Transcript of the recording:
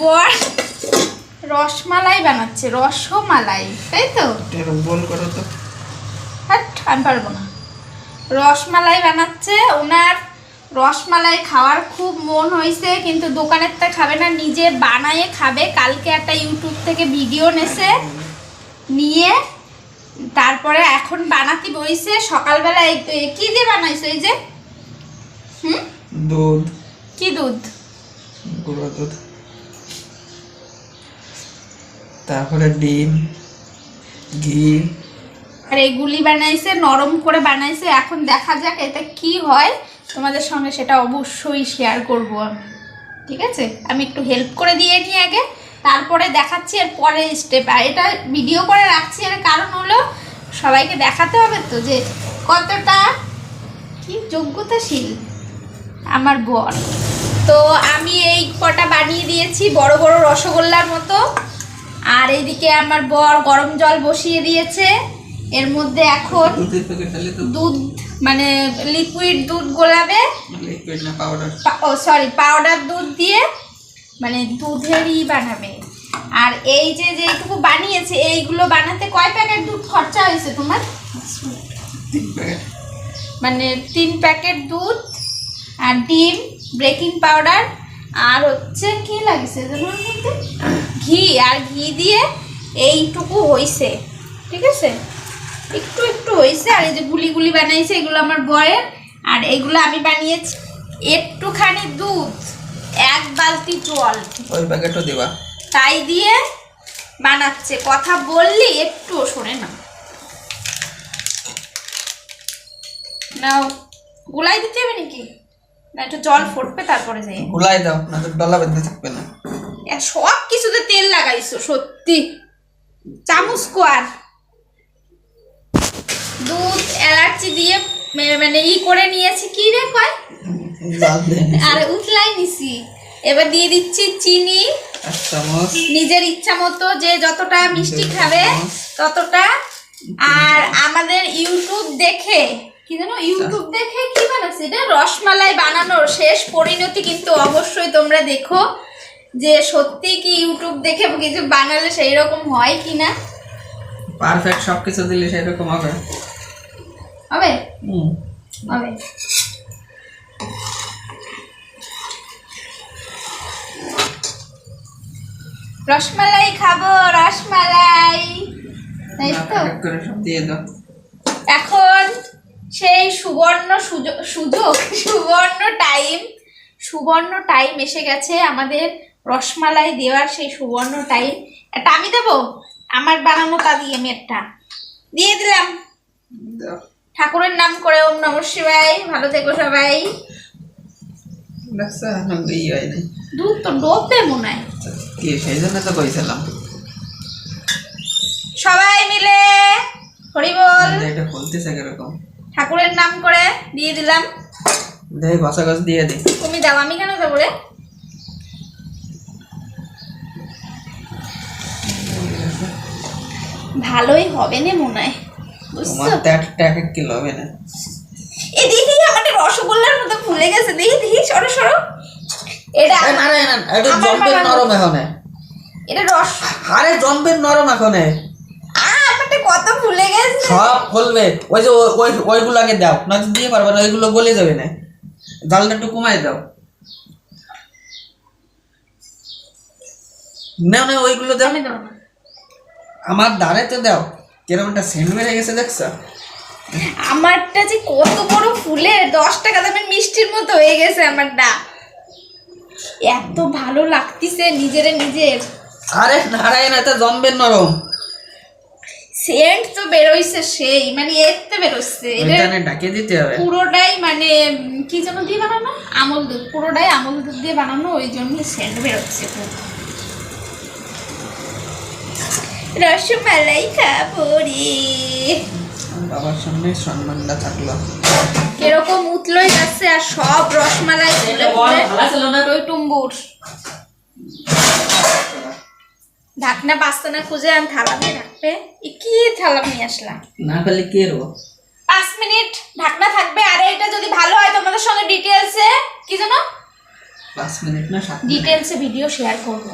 বর রসমালাই বানাচ্ছে রসমালাই তাই তো? বল করো তো। আমি পারব না। রসমালাই বানাচ্ছে ওনার রসমালাই খাওয়ার খুব মন হয়েছে কিন্তু দোকানের তা খাবে না নিজে বানায়ে খাবে। কালকে একটা ইউটিউব থেকে ভিডিও নেছে নিয়ে তারপরে এখন বানাতে বইছে সকালবেলা কি দিয়ে বানাইছো এই যে? হুম? দুধ। কি দুধ? গুঁড়ো দুধ। তারপরে ডিম, ঘি। আর এগুলি বানাইছে, নরম করে বানাইছে। এখন দেখা যাক এটা কি হয়। তোমাদের সঙ্গে সেটা অবশ্যই শেয়ার করব আমি। ঠিক আছে? আমি একটু হেল্প করে দিয়ে নিই আগে। তারপরে দেখাচ্ছি এর পরে স্টেপ আর এটা ভিডিও করে রাখছি এর কারণ হলো, সবাইকে দেখাতে হবে তো যে কতটা কি যোগ্যতাশীল আমার বর। তো আমি এই কটা বানিয়ে দিয়েছি, বড় বড় রসগোল্লার মতো। আর এইদিকে আমার বর গরম জল বসিয়ে দিয়েছে। এর মধ্যে এখন দুধ মানে লিকুইড দুধ গোলাবে। লিকুইড না পাউডার পা- ও সরি পাউডার দুধ দিয়ে মানে দুধেরই বানাবে। আর এই যে যেটুকু বানিয়েছে এইগুলো বানাতে কয় প্যাকেট দুধ খরচা হয়েছে তোমার? মানে তিন প্যাকেট দুধ আর ডিম বেকিং পাউডার আর হচ্ছে কি লাগছে মধ্যে? ঘি আর ঘি দিয়ে এইটুকু হইছে ঠিক আছে? একটু একটু হয়েছে আর এই যে গুলি গুলি বানাইছে এগুলো আমার বয়ের আর এগুলো আমি বানিয়েছি। একটুখানি দুধ এক বালতি জল। ওই প্যাকেটও দিবা। তাই দিয়ে বানাচ্ছে। কথা বললি একটু শোনে না। নাও গুলাই দিতে হবে নাকি? না একটু জল ফুটবে তারপরে যাই। গুলাই দাও না তো ডলা বেঁধে থাকবে না। সব কিছুতে তেল লাগাইছো সত্যি। চামচ কোয়ার? দুধ এলাচি দিয়ে মানে ই করে নিয়েছি। কি রে কয়। আর উতলাই নিছি। এবার দিয়ে দিচ্ছি চিনি। নিজের ইচ্ছা মতো যে যতটা মিষ্টি খাবে ততটা। আর আমাদের ইউটিউব দেখে কি জানো ইউটিউব দেখে কি বানাচ্ছে? এটা রসমালাই বানানোর শেষ পরিণতি কিন্তু অবশ্যই তোমরা দেখো। যে সত্যি কি ইউটিউব দেখে কিছু বানালে সেই রকম হয় কি না? পারফেক্ট সব কিছু দিলে সেরকম হবে। হবে? হুম। হবে। রসমালাই খাব রসমালাই। তাই তো? দিয়ে দাও। এখন সেই সুবর্ণ সুযোগ সুবর্ণ টাইম সুবর্ণ টাইম এসে গেছে আমাদের রসমালাই দেওয়ার সেই সুবর্ণ টাইম একটা আমি দেবো? আমার বানানো তা দিয়ে আমি একটা। দিয়ে দিলাম। ঠাকুরের নাম করে ওম নম শিবাই ভালো থেকো সবাই। দুধ তো মনে হয়। সেই জন্য তো কইছিলাম সবাই মিলে এটা বলতেছে কীরকম? ঠাকুরের নাম করে দিয়ে দিলাম। দেখ ঘষা ঘষ দিয়ে দি। তুমি দাও আমি কেন দেবো রে? ভালোই হবে না মনে হয় বুঝছ? তোমার তো একটা এক এক কিলো হবে না। এই দিদি আমাদের রসগোল্লার মতো ফুলে গেছে দিদি দিদি সরো সরো। এটা না না না এটা জম্পের নরম এখন। এটা রস আরে জম্পের নরম এখন। কত ফুলে গেছে। সব ওই যে ওই- ওই ওইগুলো আগে দাও না দিয়ে পারবে না ওইগুলো গলে যাবে না। জালটা একটু কমাই দাও। না না ওইগুলো দাও। না। আমার ধারে তো দাও। কীরকম একটা সেন্ট বেড়ে গেছে দেখছ? আমারটা যে কত বড় ফুলে দশ টাকা দামের মিষ্টির মতো হয়ে গেছে আমারটা। এত ভালো লাগতিছে নিজের নিজের। আরে নারায়ণ এটা জম্বের নরম। সেন্ট তো বেরোইছে সেই মানে এতে বেরোচ্ছে। ডাকে দিতে হবে। পুরোটাই মানে কি যেন দিয়ে বানানো? আমল দুধ। পুরোটাই আমল দুধ দিয়ে বানানো ওই জন্য সেন্ট বেরোচ্ছে রসমালাই খাব রে বাবার সামনে সম্মানটা থাকল। কীরকম উতলোই যাচ্ছে আর সব রসমালাই ওই টুম্বুর। ঢাকনা বাঁচতে না খুঁজে আমি থালা নিয়ে রাখবে। কি থালা নিয়ে আসলাম? না পেলে কে রো পাঁচ মিনিট ঢাকনা থাকবে। আর এটা যদি ভালো হয় তোমাদের সঙ্গে ডিটেলসে কি জানো পাঁচ মিনিট না ডিটেলসে ভিডিও শেয়ার করব।